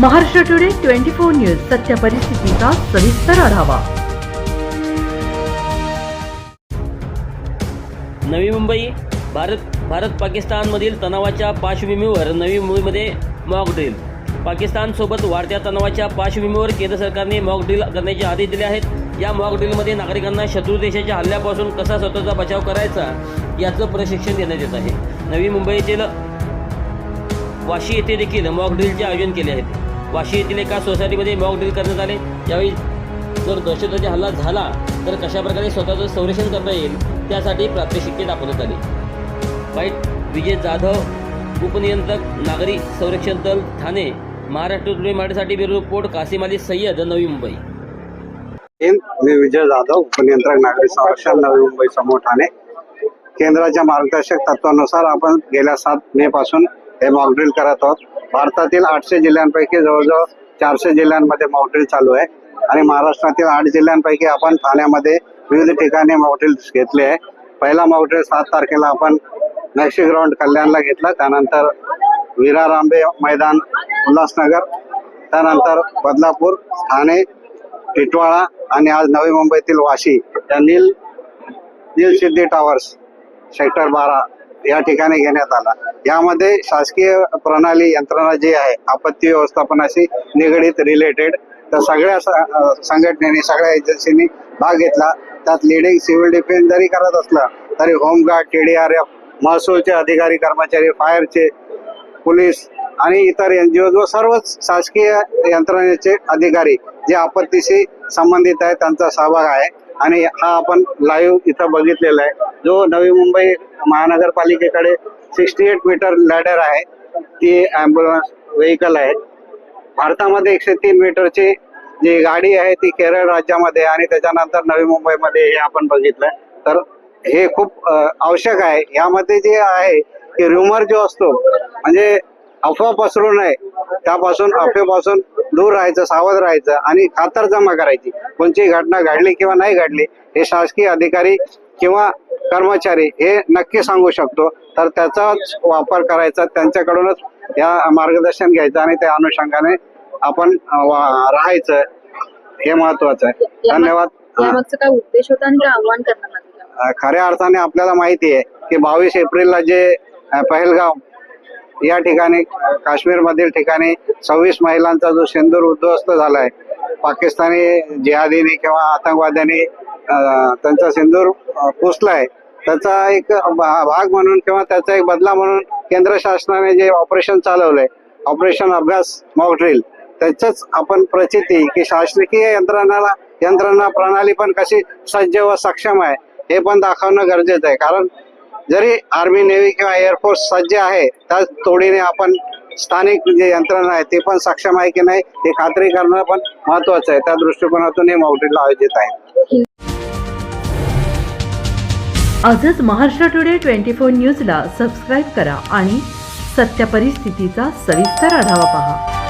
Maharashtra today twenty four news सत्य परिस्थितीचा सविस्तर आढावा. नवी मुंबई भारत भारत पाकिस्तानमधील तणावाच्या पार्श्वभूमीवर नवी मुंबईमध्ये मॉक ड्रिल पाकिस्तानसोबत वाढत्या तणावाच्या पार्श्वभूमीवर केंद्र सरकारने मॉक ड्रिल करण्याचे आदेश दिले आहेत. या मॉक ड्रिलमध्ये नागरिकांना शत्रू देशाच्या हल्ल्यापासून कसा स्वतःचा बचाव करायचा याचं प्रशिक्षण देण्यात येत आहे. नवी मुंबईतील वाशी येथे देखील मॉक ड्रिलचे आयोजन केले आहेत वाशी येथील एका सोसायटीमध्ये मॉक ड्रिल करण्यात आले. यावेळी जर दहशतवादी हल्ला झाला तर कशाप्रकारे स्वतःचं संरक्षण करता येईल त्यासाठी प्रात्यक्षिके दाखवण्यात आली. वाईट विजय जाधव उपनियंत्रक नागरी संरक्षण दल ठाणे महाराष्ट्र टुडे मराठीसाठी ब्युरो रिपोर्ट कासिम अली सय्यद नवी मुंबई. मी विजय जाधव उपनियंत्रक नागरी संरक्षण नवी मुंबई समूह ठाणे. केंद्राच्या मार्गदर्शक तत्वानुसार आपण गेल्या सात मे पासून हे मॉकड्रिल करत आहोत. भारतातील आठशे जिल्ह्यांपैकी जवळजवळ चारशे जिल्ह्यांमध्ये मॉकड्रिल चालू आहे. आणि महाराष्ट्रातील आठ जिल्ह्यांपैकी आपण ठाण्यामध्ये विविध ठिकाणी मॉकड्रिल घेतले आहे. पहिला मॉकड्रिल सात तारखेला आपण नक्षी ग्राउंड कल्याणला घेतला. त्यानंतर विरा रांबे मैदान उल्हासनगर. त्यानंतर बदलापूर ठाणे टिटवाळा आणि आज नवी मुंबईतील वाशी. या नील नील सिद्धी टॉवर्स सेक्टर बारा. या ठिकाणी घेण्यात आला. यामध्ये शासकीय प्रणाली यंत्रणा जी आहे आपत्ती व्यवस्थापनाशी निगडीत रिलेटेड तर सगळ्या संघटनेने सगळ्या एजन्सीनी भाग घेतला. त्यात लिडिंग सिव्हिल डिफेन्स जरी करत असला तरी home guard T D R F महसूलचे अधिकारी कर्मचारी फायरचे पोलीस आणि इतर एन जी ओ व सर्वच शासकीय यंत्रणेचे अधिकारी जे आपत्तीशी संबंधित आहे त्यांचा सहभाग आहे. आणि हा आपण लाईव्ह इथं बघितलेला आहे. जो नवी मुंबई महानगरपालिकेकडे सिक्स्टी एट मीटर लॅडर आहे ती ॲम्ब्युलन्स व्हेकल आहे. भारतामध्ये एकशे तीन मीटरची जी गाडी आहे ती केरळ राज्यामध्ये आणि त्याच्यानंतर नवी मुंबईमध्ये हे आपण बघितलं तर हे खूप आवश्यक आहे. यामध्ये जे आहे की रुमर जो असतो म्हणजे अफवा पसरू नये. त्यापासून अफवेपासून दूर राहायचं सावध राहायचं आणि खातरजमा करायची. कोणची घटना घडली किंवा नाही घडली हे शासकीय अधिकारी किंवा कर्मचारी हे नक्की सांगू शकतो. तर त्याचाच वापर करायचा त्यांच्याकडूनच या मार्गदर्शन घ्यायचं आणि त्या अनुषंगाने आपण राहायचं. हे महत्वाचं आहे. धन्यवाद. काय उद्देश होता आणि आव्हान खऱ्या अर्थाने आपल्याला माहिती आहे की बावीस एप्रिलला जे पहलगाव या ठिकाणी काश्मीर मधील ठिकाणी सव्वीस महिलांचा जो सिंदूर उद्ध्वस्त झालाय पाकिस्तानी जिहादीने किंवा आतंकवाद्यांनी त्यांचा सिंदूर पुसलाय. त्याचा एक भाग म्हणून किंवा त्याचा एक बदला म्हणून केंद्र शासनाने जे ऑपरेशन चालवलंय ऑपरेशन अभ्यास मॉक ड्रिल त्याच आपण प्रचिती की शासकीय यंत्रणाला यंत्रणा प्रणाली पण कशी सज्ज व सक्षम आहे हे पण दाखवणं गरजेचं आहे. कारण जरी आर्मी नेव्ही किंवा एअरफोर्स सज्ज आहे त्याच तोडीने आपण स्थानिक जे यंत्रणा आहे ते पण सक्षम आहे की नाही हे खात्री करणं पण महत्वाचं आहे. त्या दृष्टिकोनातून हे मॉकड्रिल आयोजित आहे. आजच महाराष्ट्र टुडे ट्वेंटी फोर न्यूजला सबस्क्राईब करा आणि सत्य परिस्थितीचा सविस्तर आढावा पहा.